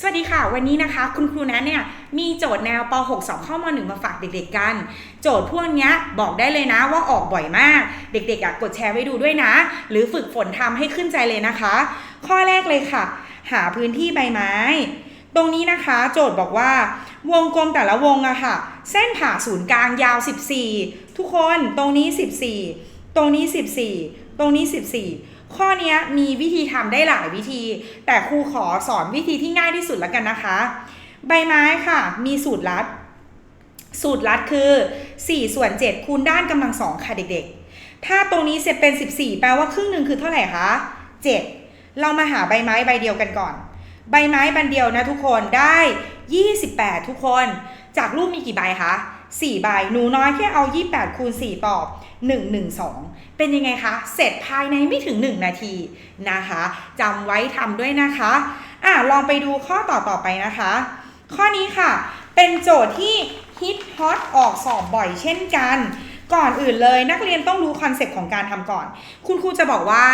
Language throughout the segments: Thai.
สวัสดีค่ะ วันนี้นะคะ คุณครูนะเนี่ยมีโจทย์แนวป .6 สอบเข้าม .1 มาฝากเด็กๆกัน โจทย์พวกนี้บอกได้เลยนะว่าออกบ่อยมาก เด็กๆอะกดแชร์ไว้ดูด้วยนะ หรือฝึกฝนทำให้ขึ้นใจเลยนะคะ ข้อแรกเลยค่ะ หาพื้นที่ใบไม้ ตรงนี้นะคะ โจทย์บอกว่า วงกลมแต่ละวงอะค่ะ เส้นผ่าศูนย์กลางยาว 14 ทุกคนตรงนี้ 14 ตรงนี้ 14 ตรงนี้ 14 ข้อนี้มีวิธีทำได้หลายวิธี แต่ครูขอสอนวิธีที่ง่ายที่สุดแล้วกันนะคะ ใบไม้ค่ะ มีสูตรลัด สูตรลัดคือ 4 ส่วน 7 คูณด้านกำลังสองค่ะเด็กๆ ถ้าตรงนี้เสร็จเป็น 14 แปลว่าครึ่งหนึ่งคือเท่าไหร่คะ 7 เรามาหาใบไม้ใบเดียวกันก่อน ใบไม้บันเดียวนะทุกคนได้ 28 ทุกคน จากรูปมีกี่ใบคะ 4ใบหนูน้อยแค่เอา 28 คูณ4ตอบ 112 เป็นยังไงคะ เสร็จภายในไม่ถึง 1 นาทีนะคะจำไว้ทำด้วยนะคะอะลองไปดูข้อต่อต่อไปนะคะ ข้อนี้ค่ะ เป็นโจทย์ที่ฮิตฮอตออกสอบบ่อยเช่นกันก่อนอื่นเลยนักเรียนต้องรู้คอนเซปต์ของการทำก่อน คุณครูจะบอกว่า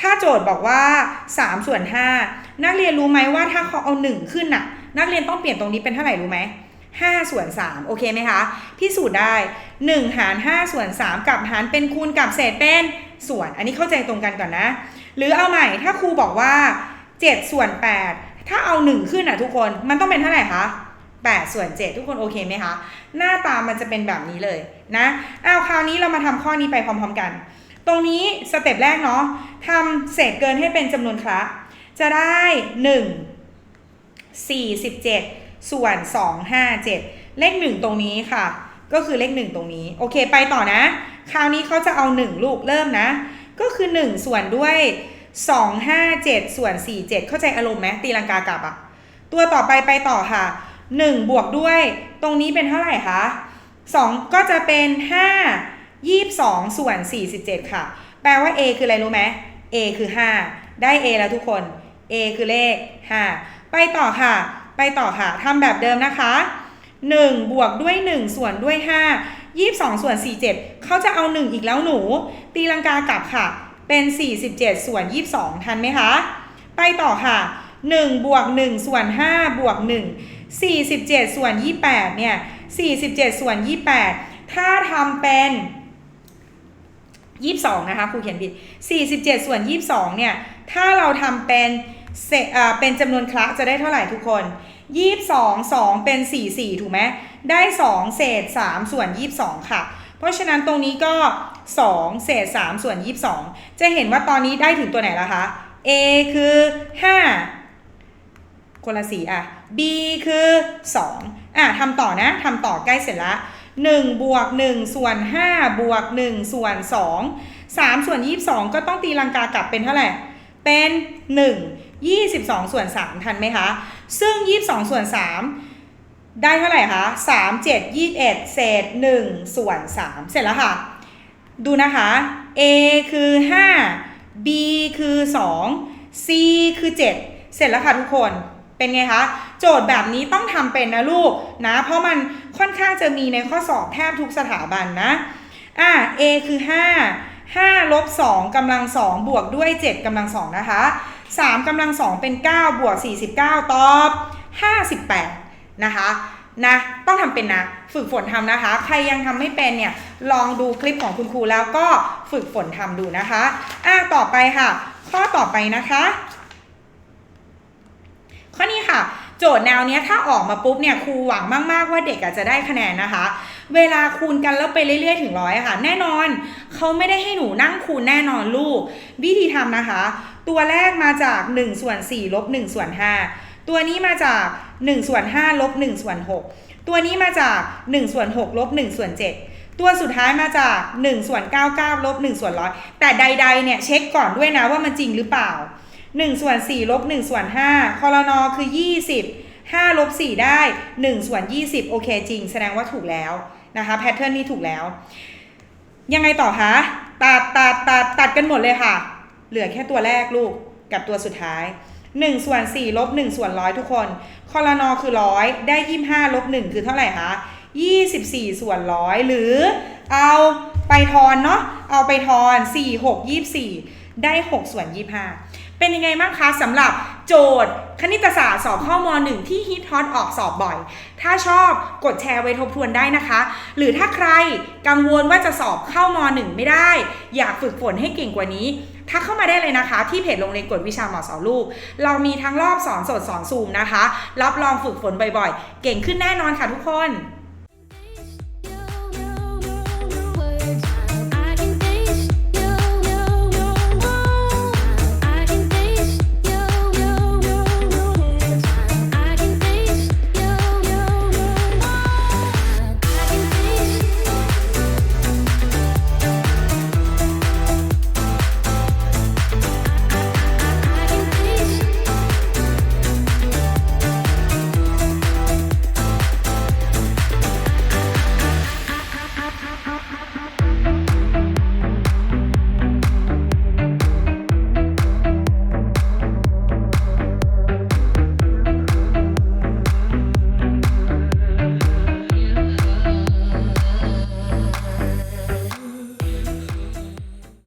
ถ้าโจทย์บอกว่า 3 ส่วน 5 นักเรียนรู้ไหมว่าถ้าเขาเอา 1 ขึ้นน่ะ นักเรียนต้องเปลี่ยนตรงนี้เป็นเท่าไหร่รู้ไหม 5 ส่วน 3 โอเคไหมคะพิสูจน์ได้ 1 หาร 5 ส่วน 3 กับหารเป็นคูณกับเศษเป็นส่วน อันนี้เข้าใจตรงกันก่อนนะ หรือเอาใหม่ถ้าครูบอกว่า 7 ส่วน 8 ถ้าเอา 1 ขึ้นอะทุกคนมันต้องเป็นเท่าไหร่คะ8ส่วน 7 ทุกคนโอเคไหมคะ หน้าตามันจะเป็นแบบนี้เลยนะอ้าวคราวนี้เรามาทำข้อนี้ไปพร้อมๆกัน ตรงนี้สเต็ปแรกเนาะทำเศษเกินให้เป็นจำนวนคละจะได้ 1 47 ส่วน 257 เลข 1 ตรงนี้ค่ะ ก็คือเลข 1 ตรงนี้ โอเคไปต่อนะ คราวนี้เขาจะเอา 1 ลูกเริ่มนะ ก็คือ 1 ส่วนด้วย 257 ส่วน 47 เข้าใจอารมณ์ไหมตีลังกากลับอะตัวต่อไปไปต่อค่ะ 1 บวกด้วย ตรงนี้เป็นเท่าไหร่คะ2 ก็จะเป็น 5 22 ส่วน 47 ค่ะ แปลว่า a คืออะไรรู้ไหม a คือ 5 ได้ a แล้วทุกคน a คือเลข 5 ไปต่อค่ะ ไปต่อค่ะทำแบบเดิมนะคะ 1 บวกด้วย 1 ส่วนด้วย 5 22 ส่วน 47 เขาจะเอา 1 อีกแล้วหนู ตีลังกากลับค่ะ เป็น 47 ส่วน 22 ทันไหมคะ ไปต่อค่ะ 1 บวก 1 ส่วน 5 บวก 1 47 ส่วน 28 เนี่ย 47 ส่วน 28 ถ้าทำเป็น 22 นะคะครูเขียนผิด 47 ส่วน 22 เนี่ย ถ้าเราทำเป็น เป็นจำนวนคละจะได้เท่าไหร่ทุกคน22 2เป็น44ถูกไหมได้2เศษ3ส่วน22ค่ะ เพราะฉะนั้นตรงนี้ก็2เศษ3ส่วน22จะเห็นว่าตอนนี้ได้ถึงตัวไหนแล้วคะ A คือ5คนละสีอะ B คือ2อะทำต่อนะทำต่อใกล้เสร็จละ1บวก1ส่วน5บวก1ส่วน2 3ส่วน22ก็ต้องตีลังกากลับเป็นเท่าไหร่เป็น1 22 ส่วน 3 ทันไหมคะ ซึ่ง 22 ส่วน 3 ได้เท่าไหร่คะ3 7 21 เศษ 1 ส่วน 3 เสร็จแล้วค่ะ ดูนะคะ A คือ 5 B คือ 2 C คือ 7 เสร็จแล้วค่ะทุกคนเป็นไงคะ โจทย์แบบนี้ต้องทำเป็นนะลูกนะ เพราะมันค่อนข้างจะมีในข้อสอบแทบทุกสถาบันนะอะ A คือ 5 5ลบ2กำลัง2บวกด้วย 7กำลัง2นะคะ 3กำลัง 2 เป็น 9 บวก 49 ตอบ 58 นะคะนะต้องทำเป็นนะ ฝึกฝนทำนะคะ ใครยังทำไม่เป็นเนี่ย ลองดูคลิปของคุณครูแล้วก็ฝึกฝนทำดูนะคะอะต่อไปค่ะ ข้อต่อไปนะคะ ข้อนี้ค่ะ โจทย์แนวเนี้ยถ้าออกมาปุ๊บเนี่ยครูหวังมากๆว่าเด็กอาจจะได้คะแนนนะคะ เวลาคูณกันแล้วไปเรื่อยๆถึงร้อยค่ะ แน่นอนเขาไม่ได้ให้หนูนั่งคูณแน่นอนลูกวิธีทำนะคะ ตัวแรกมาจาก1ส่วน4ลบ1ส่วน5ตัวนี้มาจาก1ส่วน5ลบ1ส่วน6ตัวนี้มาจาก1ส่วน6ลบ1ส่วน7ตัวสุดท้ายมาจาก1ส่วน99ลบ1ส่วนร้อยแต่ใด ๆ เนี่ยเช็คก่อนด้วยนะว่ามันจริงหรือเปล่า1ส่วน4ลบ1ส่วน5คอรนอคือ 20 5ลบ4ได้1ส่วน20 โอเคจริง แสดงว่าถูกแล้วนะคะแพทเทิร์นนี้ถูกแล้ว ยังไงต่อคะตัดตัดตัดตัดกันหมดเลยค่ะ เหลือแค่ตัวแรกลูกกับตัวสุดท้าย 1 ส่วน 4 ลบ 1 ส่วนร้อยทุกคนคอรนอคือร้อยได้ 25 ลบ 1 คือเท่าไหร่คะ24 ส่วนร้อยหรือเอาไปทอนเนาะเอาไปทอน 4 6 24 ได้ 6 ส่วน 25 เป็นยังไงบ้างคะสำหรับโจทย์คณิตศาสตร์สอบข้ามหนึ่งที่ฮิตฮอตออกสอบบ่อย ถ้าชอบกดแชร์ไว้ทบทวนได้นะคะ หรือถ้าใครกังวลว่าจะสอบเข้ามหนึ่งไม่ได้ อยากฝึกฝนให้เก่งกว่านี้ ทักเข้ามาได้เลยนะคะ ที่เพจโรงเรียนกวดวิชาหมอสอนลูก เรามีทั้งรอบสอนสดสอนซูมนะคะ รับรองฝึกฝนบ่อยๆ เก่งขึ้นแน่นอนค่ะทุกคน